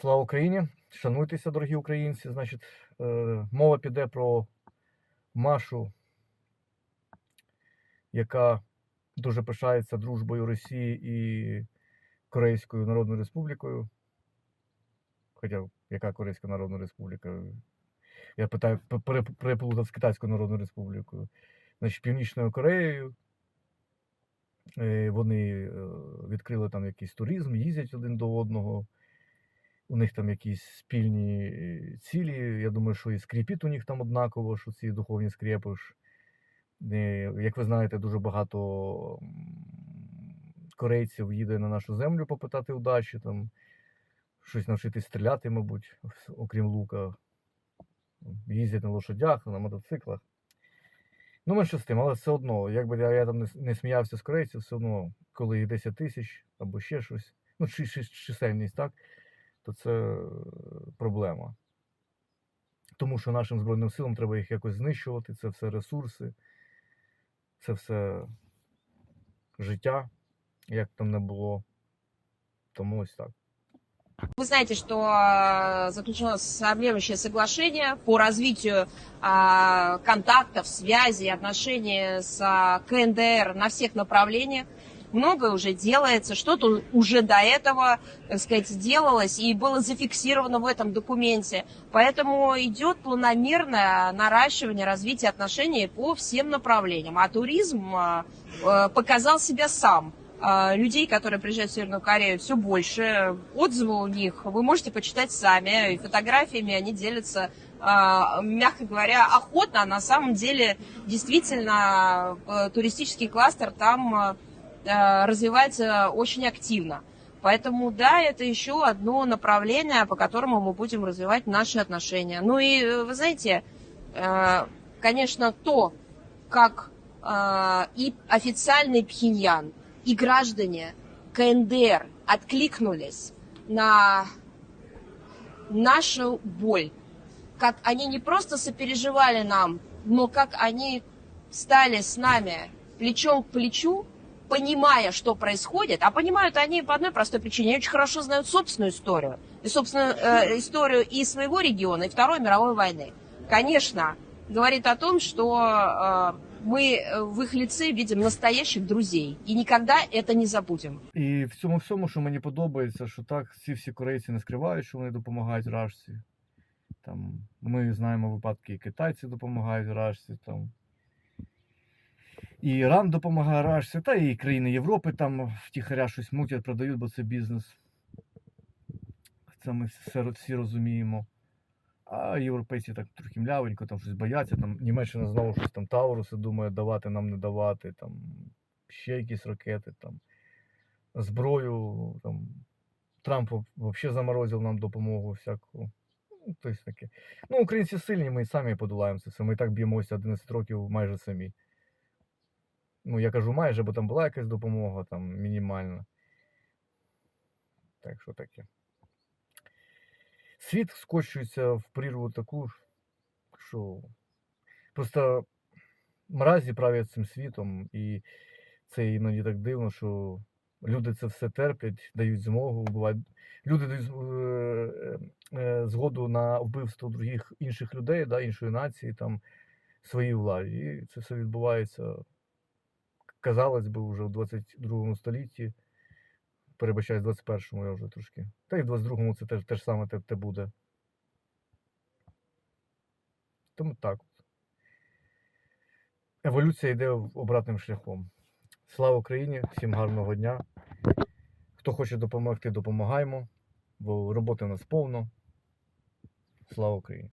Слава Україні! Шануйтеся, дорогі українці. Значить, е, мова піде про Машу, яка дуже пишається дружбою Росії і Корейською Народною Республікою. Хоча, яка Корейська Народна Республіка? Я питаю, переплутав з Китайською Народною Республікою. Значить, Північною Кореєю. Е, Вони е, відкрили там якийсь туризм, їздять один до одного. У них там якісь спільні е, цілі. Я думаю, що і скріпіт у них там однаково, що ці духовні скрепи. Е, Як ви знаєте, дуже багато корейців їде на нашу землю попитати удачі, там щось навчитись стріляти, мабуть, окрім лука. Їздять на лошадях, на мотоциклах. Ну, менше з тим, але все одно, якби я, я там не, не сміявся з корейців, все одно, коли їх 10 тисяч або ще щось, ну, чи, чи, чисельність, так, то це е, проблема. Тому що нашим Збройним силам треба їх якось знищувати, це все ресурси, це все життя, як там не було. Тому ось так. Вы знаете, что э, заключено соответствующее соглашение по развитию контактов, связи, отношений с КНДР на всех направлениях. Многое уже делается, что-то уже до этого, так сказать, делалось и было зафиксировано в этом документе. Поэтому идет планомерное наращивание, развитие отношений по всем направлениям. А туризм а, э, показал себя сам а, людей, которые приезжают в Северную Корею, все больше. Отзывы у них вы можете почитать сами. И фотографиями они делятся, а, мягко говоря, охотно. А на самом деле, действительно, э, туристический кластер там э, развивается очень активно. Поэтому, да, это еще одно направление, по которому мы будем развивать наши отношения. Ну и, э, вы знаете, э, конечно, то, как и официальный Пхеньян, и граждане КНДР откликнулись на нашу боль, как они не просто сопереживали нам, но как они стали с нами плечом к плечу, понимая, что происходит, а понимают они по одной простой причине, они очень хорошо знают собственную историю, и собственную э, историю и своего региона, и Второй мировой войны. Конечно, говорит о том, что э, мы э, в их лице видим настоящих друзей, и никогда это не забудем. І в цьому всьому, що мені подобається, що так, ці всі корейці не скривають, що вони допомагають рашці. Там, ми знаємо випадки, і китайці допомагають рашці. Там. і Іран допомагає рашці, та і країни Європи там втіхаря щось мутять, продають, бо це бізнес. Це ми всі розуміємо. А європейці так трохи млявенько, там щось бояться. Там Німеччина знову щось там Тауруси думає, давати нам не давати, там ще якісь ракети. Там зброю. Там, Трамп взагалі заморозив нам допомогу всяку. Ну, таке. Ну, українці сильні, ми і самі подолаємо це все. Ми і так б'ємося 11 років майже самі. Ну, я кажу майже, бо там була якась допомога, там мінімальна. Так що таке. Світ скочується в прірву таку, що просто мразі правлять цим світом, і це іноді так дивно, що люди це все терплять, дають змогу, бувають. Люди дають з- е, е, згоду на вбивство других інших людей, да, іншої нації, там, своїй владі. І це все відбувається, казалось би, вже в 22 столітті. Перебачаюсь, в 21-му я вже трошки. Та й в 22-му це теж те ж саме те, те буде. Тому так. Еволюція йде обратним шляхом. Слава Україні! Всім гарного дня. Хто хоче допомогти, допомагаємо, бо роботи у нас повно. Слава Україні!